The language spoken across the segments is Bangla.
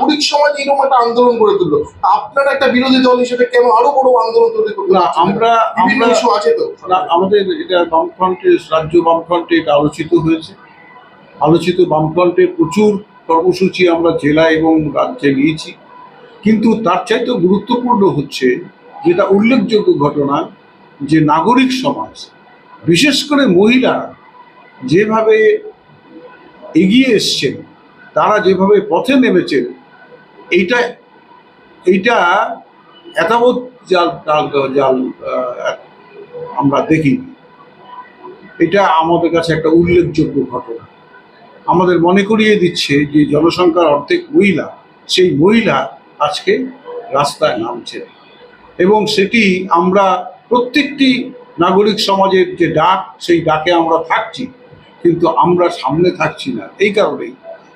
নাগরিক সমাজ এরকম একটা আন্দোলন করে তুললো। আপনারা একটা বিরোধী দল হিসেবে কেন আরও বড় আন্দোলন তৈরি পারছেন আমরা বিভিন্ন ইস্যু আছে তো। আমাদের এটা বামফ্রন্টে রাজ্য বামফ্রন্টে এটা আলোচিত হয়েছে। আলোচিত বামফ্রন্টে প্রচুর কর্মসূচি আমরা জেলা এবং রাজ্যে নিয়েছি। কিন্তু তার চাইতে গুরুত্বপূর্ণ হচ্ছে যেটা উল্লেখযোগ্য ঘটনা যে নাগরিক সমাজ বিশেষ করে মহিলা যেভাবে এগিয়ে এসছেন তারা যেভাবে পথে নেমেছেন এইটা এইটা এতাবৎ জাল জাল আমরা দেখি। এটা আমাদের কাছে একটা উল্লেখযোগ্য ঘটনা। আমাদের মনে করিয়ে দিচ্ছে যে জনসংখ্যার অর্ধেক মহিলা, সেই মহিলা আজকে রাস্তায় নামছে। এবং সেটি আমরা প্রত্যেকটি নাগরিক সমাজের যে ডাক, সেই ডাকে আমরা থাকছি, কিন্তু আমরা সামনে থাকছি না। এই কারণেই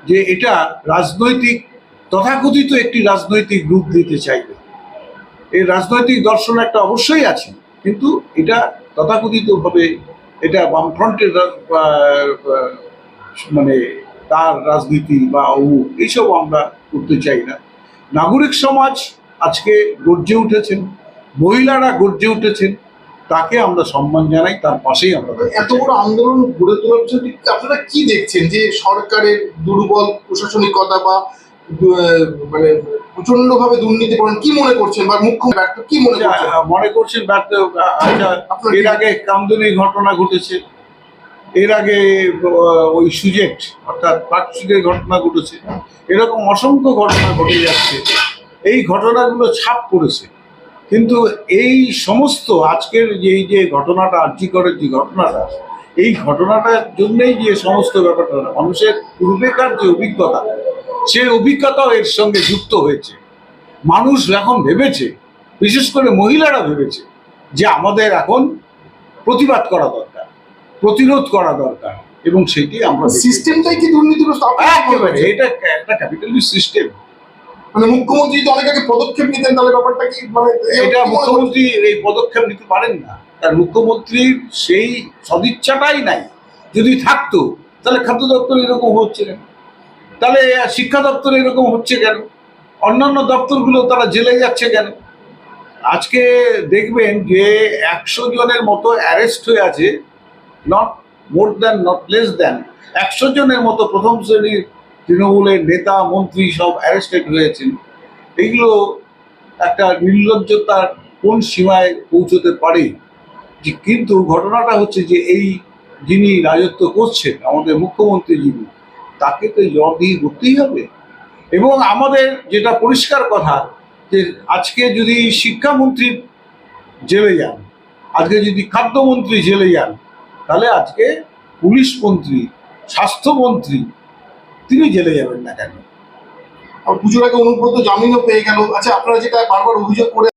যে এটা রাজনৈতিক তথাকথিত একটি রাজনৈতিক রূপ দিতে চাইবে। এই রাজনৈতিক দর্শন একটা অবশ্যই আছে, কিন্তু এটা তথাকথিতভাবে এটা বামফ্রন্টের মানে তার রাজনীতি বা অমুক, এইসব আমরা করতে চাই না। নাগরিক সমাজ আজকে গর্জে উঠেছেন, মহিলারা গর্জে উঠেছেন, তাকে আমরা সম্মান জানাই, তার পাশেই আমরা এত বড় আন্দোলন গড়ে তোলার জন্য আপনারা কি দেখছেন? যে সরকারের দুর্বল প্রশাসনিকতা বা মানে প্রচণ্ড ভাবে দুর্নীতি করেন। কি মনে করছেন? বা মুখ্য ব্যর্থ কি মনে করছেন? আচ্ছা, মনে করছেন ব্যর্থ আচ্ছা এর আগে কামদুনি ঘটনা ঘটেছে। এর আগে ওই সুজেট অর্থাৎ পাকসুজের ঘটনা ঘটেছে। এরকম অসংখ্য ঘটনা ঘটে যাচ্ছে। এই ঘটনাগুলো ছাপ পড়েছে। কিন্তু এই সমস্ত আজকের যে এই যে ঘটনাটা আর্যিকরের যে ঘটনাটা এই ঘটনাটার জন্যই যে সমস্ত ব্যাপারটা মানুষের পূর্বেকার যে অভিজ্ঞতা সে অভিজ্ঞতাও এর সঙ্গে যুক্ত হয়েছে। মানুষ এখন ভেবেছে বিশেষ করে মহিলারা ভেবেছে যে আমাদের এখন প্রতিবাদ করা দরকার প্রতিরোধ করা দরকার এবং সেটি আমরা সিস্টেমটাই কি দুর্নীতিগ্রস্ত? একেবারে এটা একটা ক্যাপিটালিস্ট সিস্টেম। মানে মুখ্যমন্ত্রী যদি অনেক আগে পদক্ষেপ নিতেন তাহলে ব্যাপারটা কি মানে এটা মনে? মুখ্যমন্ত্রী এই পদক্ষেপ নিতে পারেন না। তার মুখ্যমন্ত্রীর সেই সদিচ্ছাটাই নাই। যদি থাকতো তাহলে খাদ্য দপ্তর এরকম হচ্ছে কেন তাহলে শিক্ষা দপ্তর এরকম হচ্ছে কেন? অন্যান্য দপ্তরগুলো তারা জেলে যাচ্ছে কেন? আজকে দেখবেন যে একশো জনের মতো অ্যারেস্ট হয়ে আছে not more than not less than একশো জনের মতো প্রথম শ্রেণির তৃণমূলের নেতা, মন্ত্রী সব অ্যারেস্টেড হয়েছেন। এগুলো একটা নির্লজ্জতার কোন সীমায় পৌঁছতে পারে? যে কিন্তু ঘটনাটা হচ্ছে যে এই যিনি রাজত্ব করছেন, আমাদের মুখ্যমন্ত্রী যিনি তাকে তো জবাবদিহি করতেই হবে। এবং আমাদের যেটা পরিষ্কার কথা, যে আজকে যদি শিক্ষামন্ত্রী জেলে যান, আজকে যদি খাদ্যমন্ত্রী জেলে যান, তাহলে আজকে পুলিশ মন্ত্রী স্বাস্থ্যমন্ত্রী তিনি জেলে যাবেন না কেন? পুজোর আগে অনুব্রত জামিনও পেয়ে গেল। আচ্ছা আপনারা যেটা বারবার অভিযোগ করে